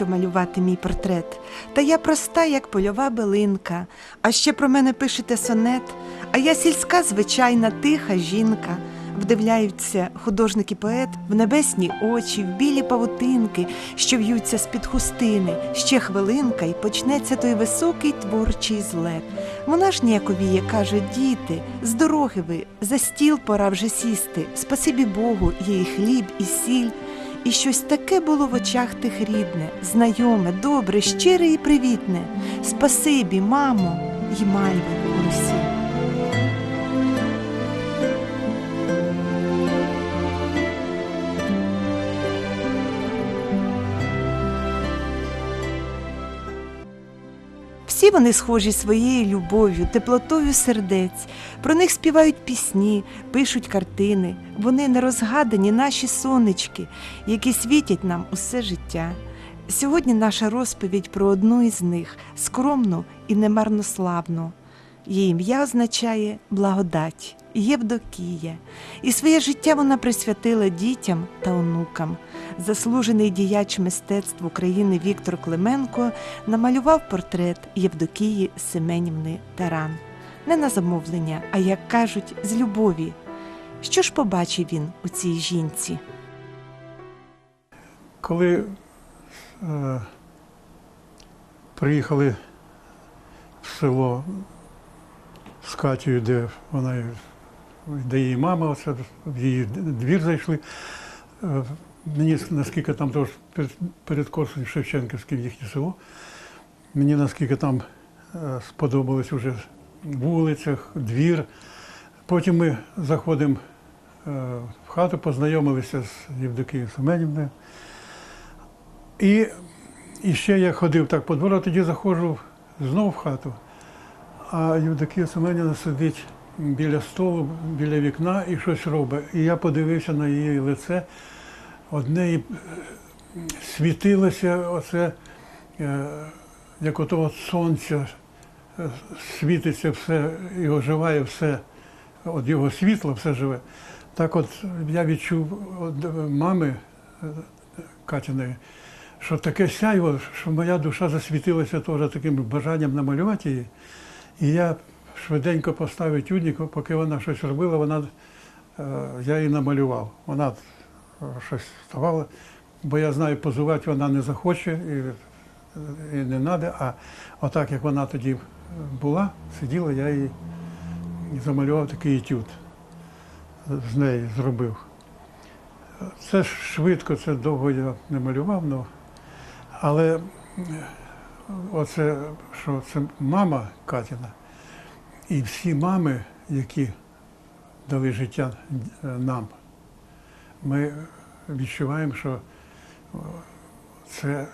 Навіщо малювати мій портрет? Та я проста, як польова билинка. А ще про мене пишете сонет, а я сільська, звичайна, тиха жінка. Вдивляються художник і поет в небесні очі, в білі павутинки, що в'ються з-під хустини. Ще хвилинка, і почнеться той високий творчий злет. Вона ж ніяковіє, каже, діти, з дороги ви, за стіл пора вже сісти. Спасибі Богу, є хліб, і сіль. І щось таке було в очах тих рідне, знайоме, добре, щире і привітне. Спасибі, мамо, й мальви у Всі вони схожі своєю любов'ю, теплотою сердець. Про них співають пісні, пишуть картини. Вони нерозгадані наші сонечки, які світять нам усе життя. Сьогодні наша розповідь про одну із них скромну і немарнославну. Її ім'я означає благодать, Євдокія. І своє життя вона присвятила дітям та онукам. Заслужений діяч мистецтв України Віктор Клименко намалював портрет Євдокії Семенівни Таран. Не на замовлення, а як кажуть, з любові. Що ж побачив він у цій жінці? Коли е, приїхали в село з Катєю, де вона, де її мама, оце, в її двір зайшли. Е, мені наскільки там тож перед, перед Корсунь Шевченківським їхнє село, мені наскільки там е, сподобалось вже вулицях, двір. Потім ми заходимо е, в хату, познайомилися з Євдокією Семенівною. І, і ще я ходив так по двору, а тоді заходжу знову в хату. А Євдокія Семенівна сидить біля столу, біля вікна і щось робить. І я подивився на її лице. Одне і світилося оце, е, як ото от сонце е, світиться все і оживає все, от його світло все живе. Так от я відчув від мами е, Катіної, що таке сяйво, що моя душа засвітилася теж таким бажанням намалювати її. І я швиденько поставив тюдник, поки вона щось робила, вона, е, я її намалював. Вона е, щось вставала, бо я знаю, позувати вона не захоче і, і не треба. А отак, як вона тоді була, сиділа, я її замалював такий етюд. З неї зробив. Це ж швидко, це довго я не малював, ну, але оце, що це мама Катіна, і всі мами, які дали життя е, нам, ми відчуваємо, що це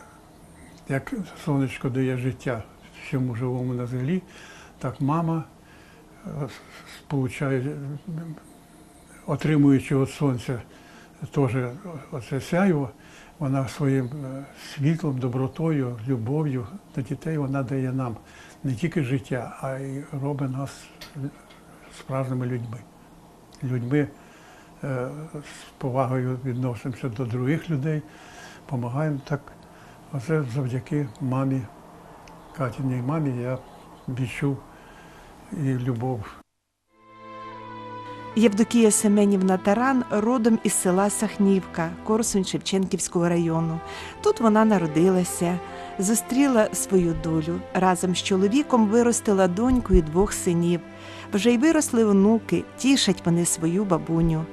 як сонечко дає життя всьому живому на землі, так мама е, сполучає, отримуючи від сонця теж оце сяйво, вона своїм е, світлом, добротою, любов'ю до дітей вона дає нам не тільки життя, а й робить нас справжніми людьми. Людьми е, з повагою відносимося до других людей, допомагаємо так. Оце завдяки мамі, Катіній мамі я відчув і любов Євдокія Семенівна Таран родом із села Сахнівка Корсунь Шевченківського району. Тут вона народилася, зустріла свою долю. Разом з чоловіком виростила доньку і двох синів. Вже й виросли онуки, тішать вони свою бабуню.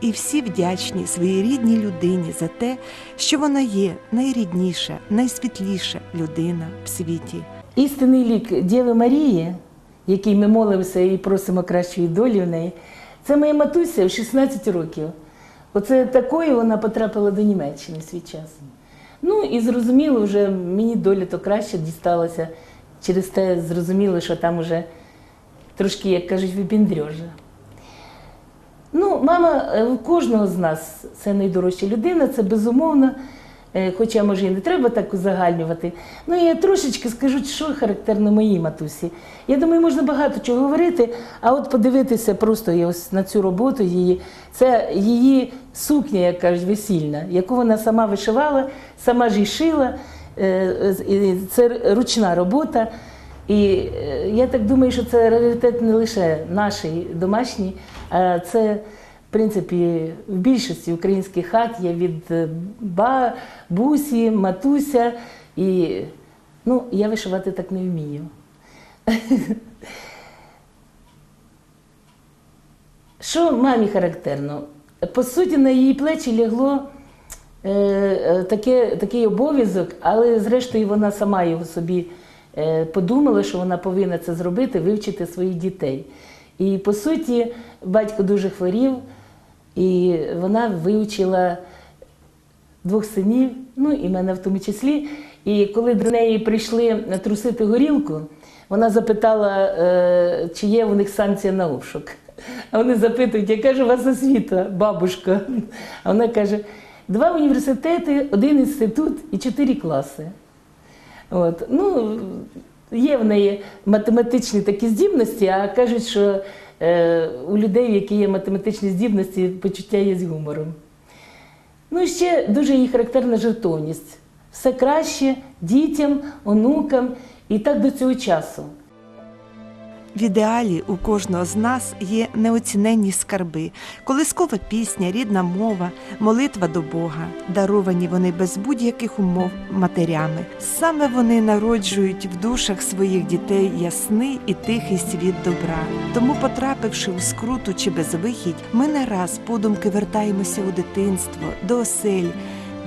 І всі вдячні своїй рідній людині за те, що вона є найрідніша, найсвітліша людина в світі. Істинний лік Діви Марії, який ми молимося і просимо кращої долі в неї, це моя матуся в 16 років. Оце такою вона потрапила до Німеччини свій час. Ну і зрозуміло, вже мені доля то краще дісталася. Через те зрозуміло, що там уже трошки, як кажуть, випіндрьожа. Ну, мама е, у кожного з нас це найдорожча людина, це безумовно. Е, Хоча, може, і не треба так узагальнювати. Ну, я трошечки скажу, що характерно моїй матусі. Я думаю, можна багато чого говорити, а от подивитися просто і ось на цю роботу її. Це її сукня, як кажуть, весільна, яку вона сама вишивала, сама ж і шила. Е, Це ручна робота. І я так думаю, що це раритет не лише наш домашній, це, в принципі, в більшості українських хат є від е, бабусі, матуся. І ну, я вишивати так не вмію. Що мамі характерно? По суті, на її плечі лягло е, е, таке, такий обов'язок, але зрештою вона сама його собі е, подумала, що вона повинна це зробити, вивчити своїх дітей. І по суті, батько дуже хворів, і вона вивчила двох синів, ну і мене в тому числі. І коли до неї прийшли трусити горілку, вона запитала, е, чи є у них санкція на обшук. А вони запитують, яка ж у вас освіта, бабушка? А вона каже: два університети, один інститут і чотири класи. От. Ну, є в неї математичні такі здібності, а кажуть, що е, у людей, які є математичні здібності, почуття є з гумором. Ну і ще дуже їй характерна жертовність. Все краще дітям, онукам і так до цього часу. В ідеалі у кожного з нас є неоціненні скарби, колискова пісня, рідна мова, молитва до Бога. Даровані вони без будь-яких умов матерями. Саме вони народжують в душах своїх дітей ясний і тихий світ добра. Тому, потрапивши у скруту чи безвихідь, ми не раз подумки вертаємося у дитинство, до осель,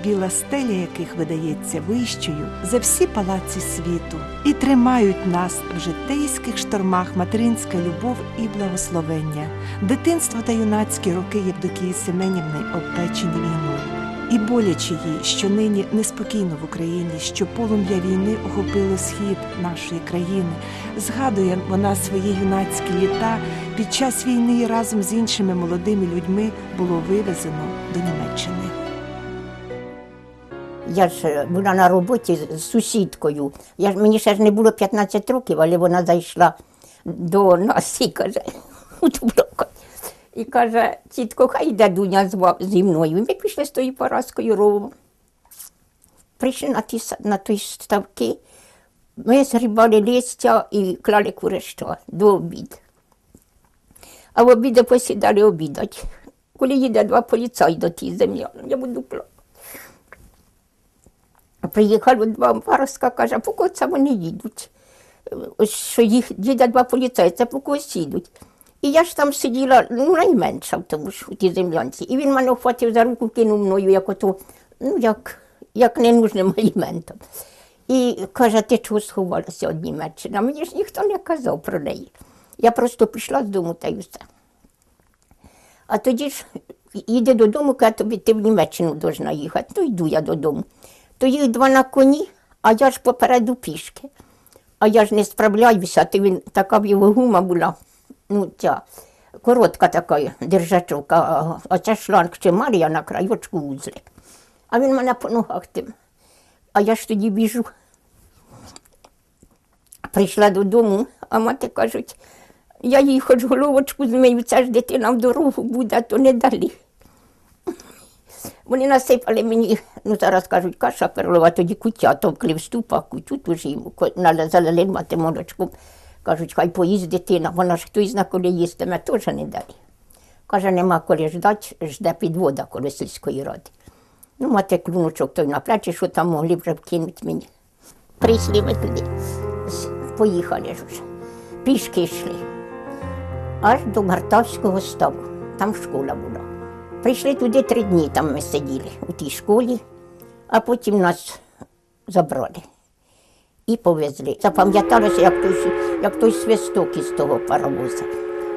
біла стеля яких видається вищою за всі палаці світу, і тримають нас в житейських штормах материнська любов і благословення, дитинство та юнацькі роки Євдокії Семенівни обпечені війною. І боляче їй, що нині неспокійно в Україні, що полум'я війни охопило схід нашої країни. Згадує вона свої юнацькі літа під час війни разом з іншими молодими людьми було вивезено до Німеччини. Я ж була на роботі з сусідкою. Я мені ще ж не було 15 років, але вона зайшла до нас і каже. І каже, тітко, хай йде Дуня зі мною. Ми пішли з тою Параскою ровом. Прийшли на ті, на ті ставки, ми згрібали листя і клали куреща до обіду. А в обіду посідали обідати. Коли їде два поліцаї до тій землі, я буду плакати. Приїхали два паростка, каже, по кого це вони їдуть? Ось що їх їде два поліцаї, це по когось їдуть. І я ж там сиділа, ну, найменша в тому ж у тій землянці. І він мене вхватив за руку, кинув мною, як ото, ну, як, як ненужним аліментом. І каже, ти чого сховалася від Німеччини? А мені ж ніхто не казав про неї. Я просто пішла з дому та й все. А тоді ж їде додому, каже, тобі ти в Німеччину должна їхати. Ну, йду я додому. То їх два на коні, а я ж попереду пішки. А я ж не справляюся, то він така в його гума була, ну ця коротка така держачок, а, ця шланг чи Марія на крайочку вузлик. А він мене по ногах тим. А я ж тоді біжу. Прийшла додому, а мати кажуть, я їй хоч головочку змию, ця ж дитина в дорогу буде, а то не далі. Вони насипали мені, ну зараз кажуть, каша перлова, тоді куття, товкли в ступах, кутю теж їм ко- нале- залили мати молочком. Кажуть, хай поїсть дитина, вона ж хтось на коли їстиме, теж не далі. Каже, нема коли ждать, жде підвода коло сільської ради. Ну, мати клуночок той на плечі, що там могли вже вкинути мені. Прийшли ми туди, поїхали ж вже. Пішки йшли. Аж до Мартавського ставу. Там школа була. Прийшли туди три дні, там ми сиділи у тій школі, а потім нас забрали і повезли. Запам'яталося, як той, як той свисток із того паровоза.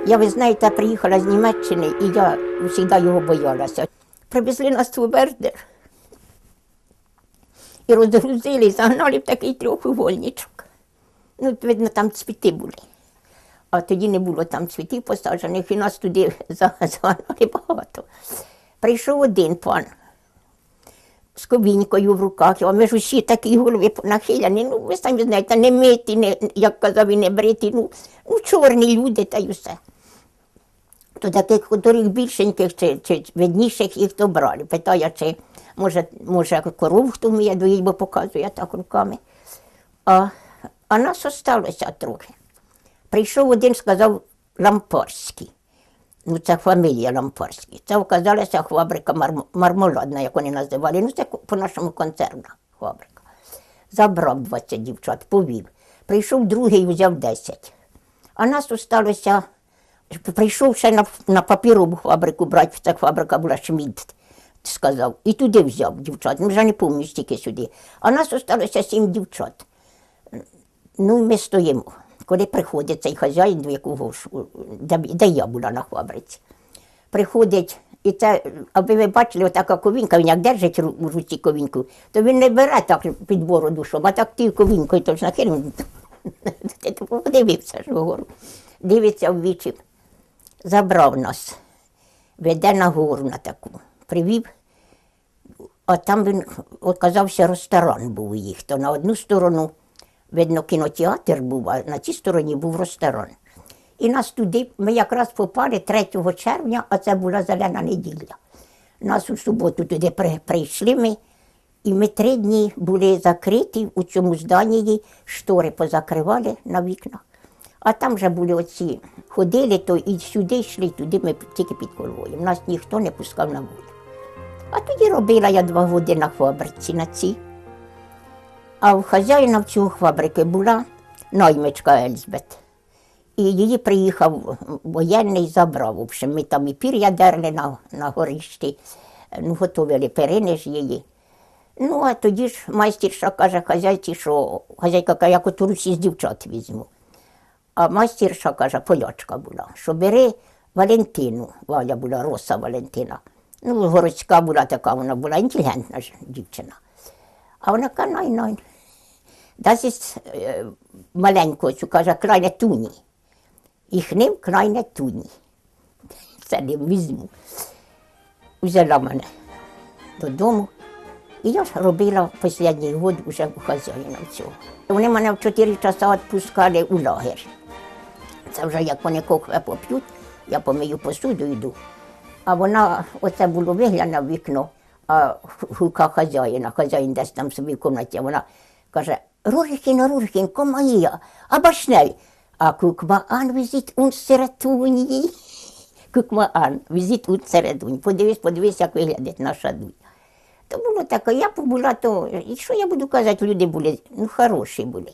Я, ви знаєте, приїхала з Німеччини, і я завжди його боялася. Привезли нас у Вердер і розгрузили, загнали в такий трьохугольничок. Ну, видно, там цвіти були. А тоді не було там цвітів посаджених, і нас туди за- загнали багато. Прийшов один пан. з ковінькою в руках, а ми ж усі такі голови нахиляні, ну ви самі знаєте, не миті, не, як казав, і не бриті, ну, ну чорні люди та й усе. То таких хуторих більшеньких чи, чи видніших їх то брали. Питає, чи може, може коров хто вміє доїть, бо показує так руками. А, а нас осталося трохи. Прийшов один, сказав Лампорський. Ну, це фамілія Лампорський. Це оказалася фабрика марм- мармеладна, як вони називали. Ну, це по-нашому концерна фабрика. Забрав 20 дівчат, повів. Прийшов другий, взяв 10. А нас осталося, прийшов ще на, на папірову фабрику брати, ця фабрика була Шмідт, сказав. І туди взяв дівчат. Ну, вже не пам'ятаю, стільки сюди. А нас осталося сім дівчат. Ну, і ми стоїмо. Коли приходить цей хазяїн, до якого де, я була на фабриці, приходить, і це, аби ви бачили, отака ковінка, він як держить у руці ковінку, то він не бере так під бороду, щоб, а так тією ковінкою, то ж нахилив. Ти подивився ж вгору. Дивиться в вічі, забрав нас, веде на гору на таку, привів а там він оказався ресторан був їх. То на одну сторону, видно, кінотеатр був, а на цій стороні був ресторан. І нас туди, ми якраз попали 3 червня, а це була зелена неділя. Нас у суботу туди при- прийшли ми, і ми три дні були закриті у цьому зданні, штори позакривали на вікнах. А там вже були оці, ходили, то і сюди йшли, туди ми тільки під конвоєм. Нас ніхто не пускав на волю. А тоді робила я два роки на фабриці на цій. А в хазяїна в цього фабрики була наймичка Ельзбет. І її приїхав воєнний, забрав. Общем, ми там і пір'я дерли на, на горищі, ну, готували перини ж її. Ну, а тоді ж майстерша каже хазяйці, що хазяйка каже, я Русі з дівчат візьму. А майстерша каже, полячка була, що бери Валентину, Валя була роса Валентина. Ну, городська була така, вона була інтелігентна дівчина. А вона каже, най, Дасть е, маленьку цю, каже, крайне туні. І ним крайне туні. Це не візьму. Взяла мене додому. І я ж робила останній год вже у хазяїна цього. Вони мене в 4 часа відпускали у лагер. Це вже як вони кохве поп'ють, я помию посуду йду. А вона, оце було вигляне в вікно, а гука хазяїна, хазяїн десь там собі в кімнаті, вона каже, Рурихін, Рурихін, комаїя, а башней. А кукмаан візит ун середуні. Кукмаан візит ун середуні. Подивись, подивись, як виглядить наша дуня. То було таке, я побула, то і що я буду казати, люди були, ну хороші були.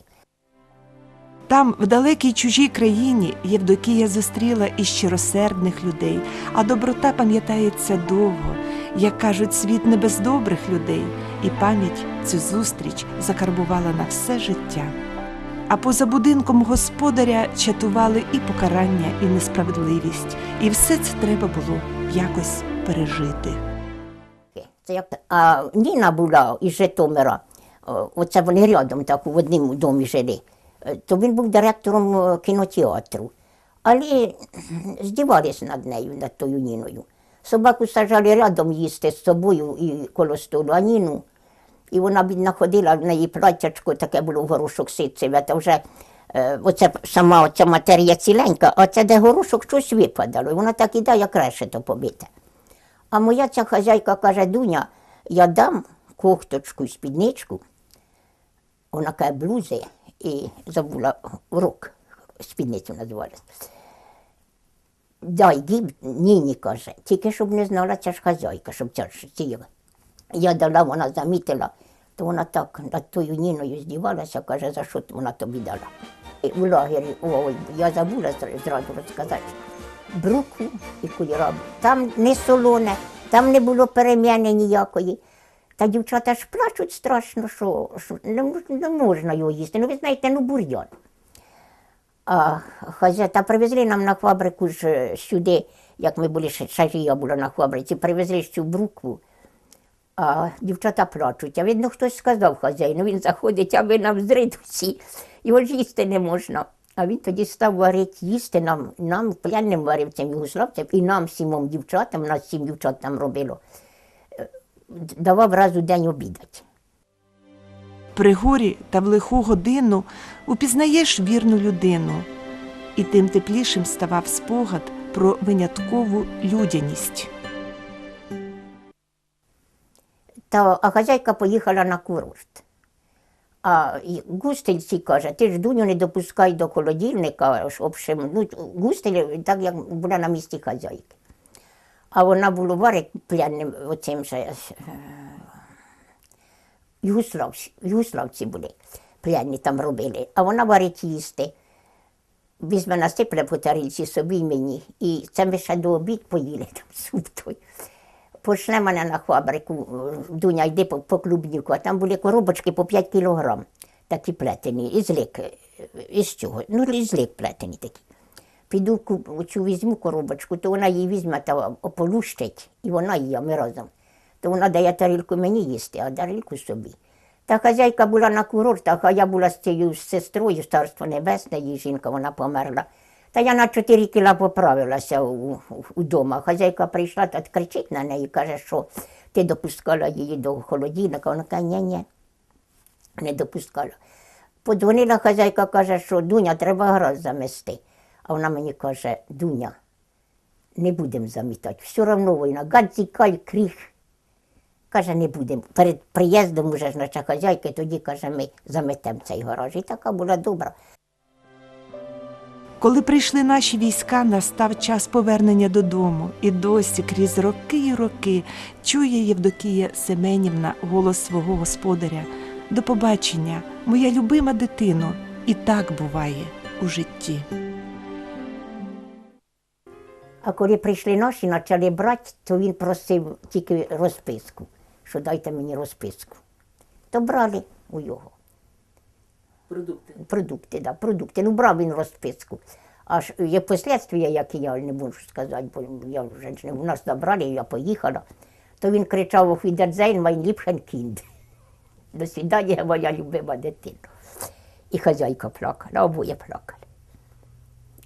Там, в далекій чужій країні, Євдокія зустріла і щиросердних людей, а доброта пам'ятається довго. Як кажуть, світ не без добрих людей, і пам'ять цю зустріч закарбувала на все життя. А поза будинком господаря чатували і покарання, і несправедливість, і все це треба було якось пережити. Це як а Ніна була із Житомира, оце вони рядом так в одному домі жили. Е, То він був директором е, кінотеатру. Але здівалися над нею, над тою Ніною. Собаку сажали рядом їсти з собою і коло столу, а Ніну. І вона бідна ходила, в неї платтячко таке було в горошок ситцеве, та вже е, оце сама оця матерія ціленька, а це де горошок щось випадало. І вона так іде, як решето побите. А моя ця хазяйка каже, Дуня, я дам кофточку і спідничку. Вона каже, блузи і забула рок, спідницю називалась. Дай гіб, ні, каже, тільки щоб не знала ця ж хазяйка, щоб ця ж ціла. Я дала, вона замітила, то вона так над тою Ніною здівалася, каже, за що вона тобі дала. В лагері, ой, я забула зразу розказати. Брукву і кульрабу. Там не солоне, там не було перем'яни ніякої. Та дівчата ж плачуть страшно, що, що не, не можна його їсти. Ну, ви знаєте, ну бур'ян. А хазяйка привезли нам на фабрику ж е, сюди, як ми були, ще я була на фабриці, привезли цю брукву. А дівчата плачуть. А видно, хтось сказав хазяїну, він заходить, а ви нам зрить всі. Його ж їсти не можна. А він тоді став варити їсти нам, нам п'яним варив цим югославцям, і нам сімом дівчатам, нас сім дівчат там робило. Е, давав раз у день обідати. При горі та в лиху годину упізнаєш вірну людину, і тим теплішим ставав спогад про виняткову людяність. Та, а хазяйка поїхала на курорт. А густельці каже, ти ж Дуню не допускай до холодильника, общем, ну, густель так як була на місці хазяйки. А вона була варить пляним оцим же е, югославці, югославці були, пляні там робили, а вона варить їсти. Візьме насипле по тарілці собі мені. І це ми ще до обід поїли там суп той. Пошле мене на фабрику, е, Дуня, йди по, по клубніку, а там були коробочки по 5 кілограм, такі плетені, із лик, е, із чого? Ну, із лик плетені такі. Піду цю візьму коробочку, то вона її візьме та ополущить, і вона її, а ми разом. То вона дає тарілку мені їсти, а тарілку собі. Та хазяйка була на курортах, а я була з цією сестрою, царство небесне, її жінка, вона померла. Та я на 4 кіла поправилася удома. Хазяйка прийшла та кричить на неї, каже, що ти допускала її до холодильника. Вона каже, ні, ні, не допускала. Подзвонила хазяйка, каже, що Дуня, треба гараж замести. А вона мені каже, Дуня, не будемо замітати, все одно війна, гадзікай, кріх. Каже, не будемо. Перед приїздом уже ж наша хазяйка, тоді каже, ми заметемо цей гараж. І така була добра. Коли прийшли наші війська, настав час повернення додому, і досі крізь роки й роки чує Євдокія Семенівна голос свого господаря. До побачення, моя любима дитино, і так буває у житті. А коли прийшли наші, почали брати, то він просив тільки розписку, що дайте мені розписку. То брали у його. Продукти. Продукти, да, продукти. Ну, брав він розписку. Аж є послідствия, які я не можу сказати, бо я вже не у нас забрали, я поїхала. То він кричав «Auf Wiedersehen, mein liebchen Kind». До свидання, моя любима дитина. І хазяйка плакала, обоє плакали.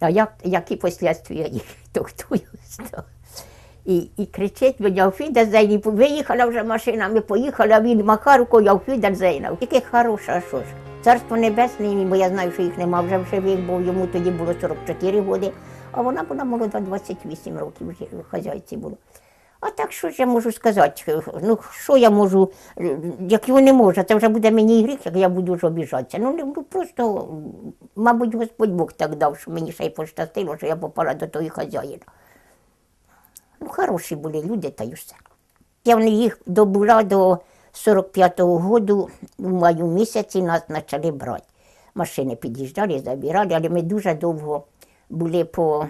А як, які послідствия їх, то хто його знає. І, і кричить мені «Auf Wiedersehen», і виїхала вже машина, ми поїхали, а він махав рукою «Auf Wiedersehen». Яке хороше, а що ж. Царство небесне, бо я знаю, що їх нема вже в живих, бо йому тоді було 44 роки, а вона була молода 28 років хазяйці було. А так що ж я можу сказати? Ну, що я можу, як його не можу, це вже буде мені гріх, як я буду ж обіжатися. Ну, ну просто, мабуть, Господь Бог так дав, що мені ще й пощастило, що я попала до тої хазяїна. Ну, хороші були люди, та й все. Я їх добула до 45-го року, в маю місяці нас почали брати. Машини під'їжджали, забирали, але ми дуже довго були по,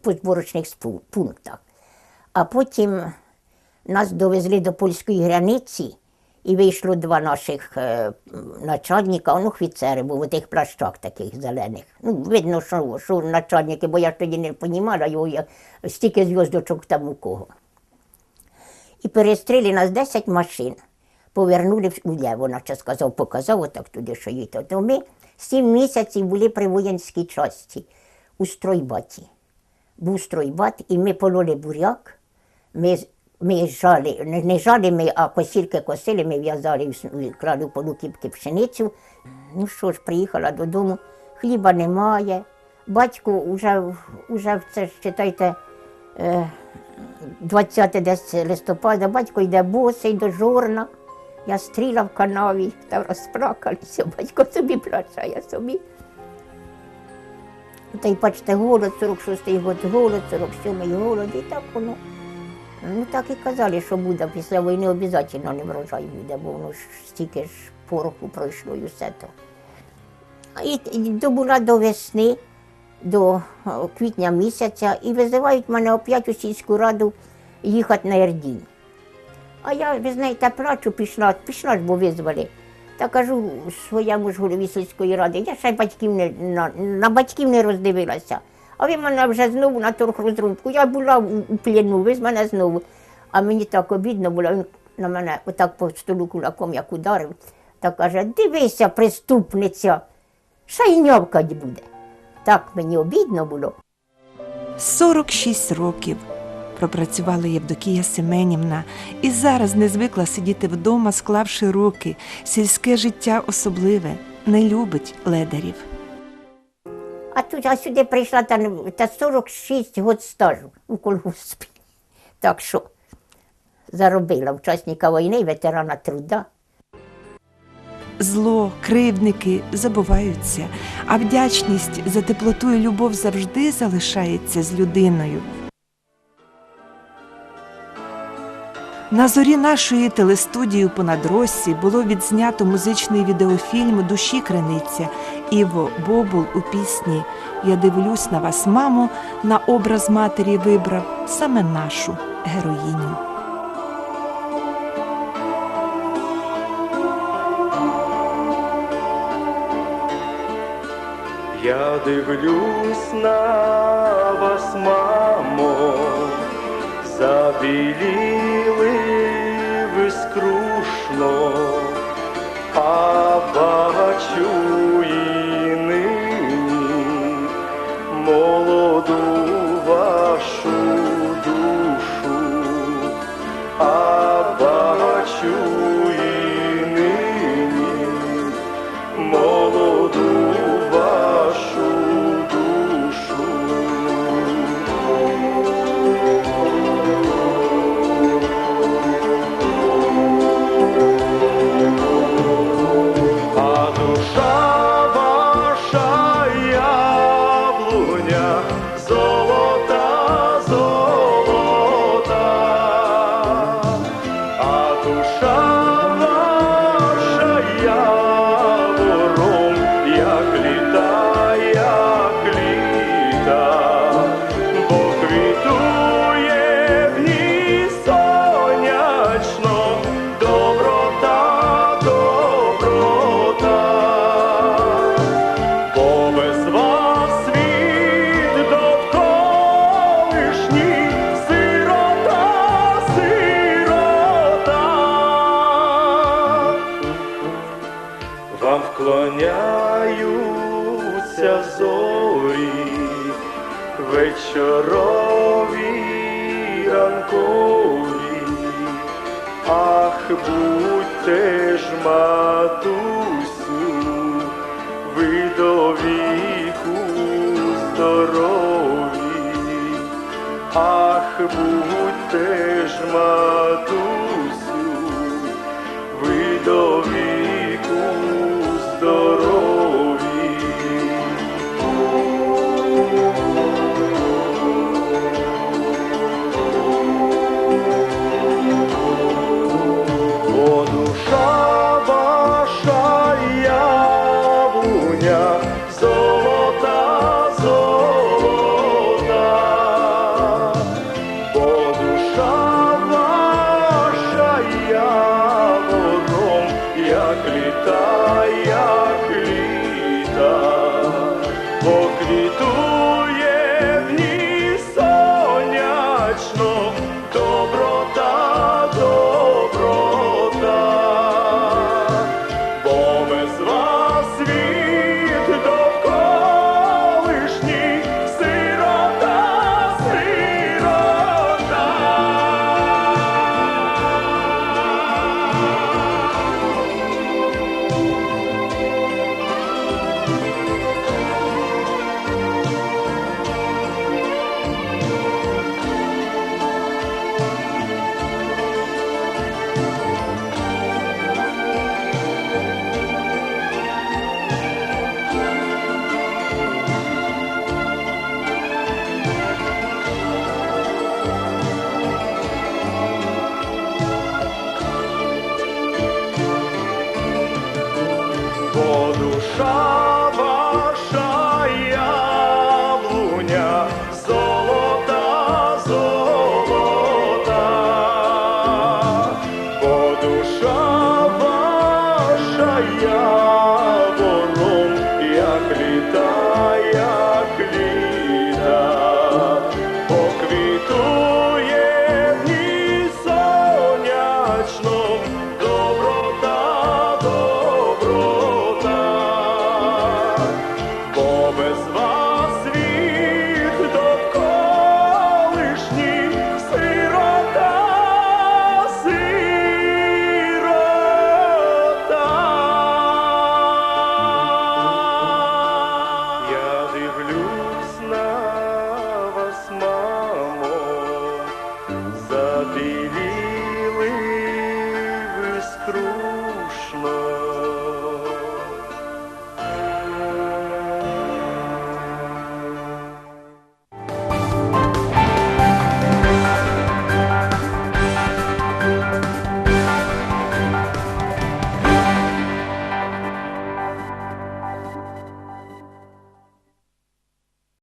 по зборочних пунктах. А потім нас довезли до польської границі, і вийшло два наших е, начальника, ну, офіцери, був у тих плащах таких зелених. Ну, видно, що, що начальники, бо я ж тоді не розуміла його, як стільки зв'язочок там у кого. І перестріли нас 10 машин. Повернули уліво, наче сказав, показав отак туди, що їде. То ми сім місяців були при воєнській часті у стройбаті. Був стройбат, і ми пололи буряк. Ми, ми жали, не, не жали ми, а косільки косили, ми в'язали, клали в полукіпки пшеницю. Ну що ж, приїхала додому, хліба немає. Батько вже, вже це читайте, е, 20 десь листопада, батько йде босий до жорна. Я стріла в канаві, та розплакалися, батько собі плаче, я собі. Та й бачите, голод, 46-й год голод, 47-й голод, і так воно. Ну так і казали, що буде після війни обов'язково не врожай буде, бо воно ж стільки ж пороху пройшло і все то. І, добула до весни, до о, квітня місяця, і визивають мене опять у сільську раду їхати на Ердінь. А я, ви знаєте, плачу, пішла, пішла ж, бо визвали. Та кажу своєму ж голові сільської ради, я ще батьків не, на, на батьків не роздивилася. А ви мене вже знову на торгрозрубку. Я була у, у плену, ви з мене знову. А мені так обідно було, він на мене отак по столу кулаком як ударив, та каже, дивися, преступниця, ще й нявкать буде. Так мені обідно було. 46 років. Пропрацювала Євдокія Семенівна, і зараз не звикла сидіти вдома, склавши руки. Сільське життя особливе, не любить ледарів. А тут а сюди прийшла та, та 46 років стажу у колгоспі. Так що заробила учасника війни, ветерана труда. Зло, кривдники забуваються, а вдячність за теплоту і любов завжди залишається з людиною. На зорі нашої телестудії понад Россі було відзнято музичний відеофільм Душі криниця Іво Бобул у пісні Я дивлюсь на вас, мамо. На образ матері вибрав саме нашу героїню. Я дивлюсь на вас, мамо, забіліли а зорі, вечорові ранкові, ах, будьте ж, матусю, ви до віку здорові, ах, будьте ж, матусю,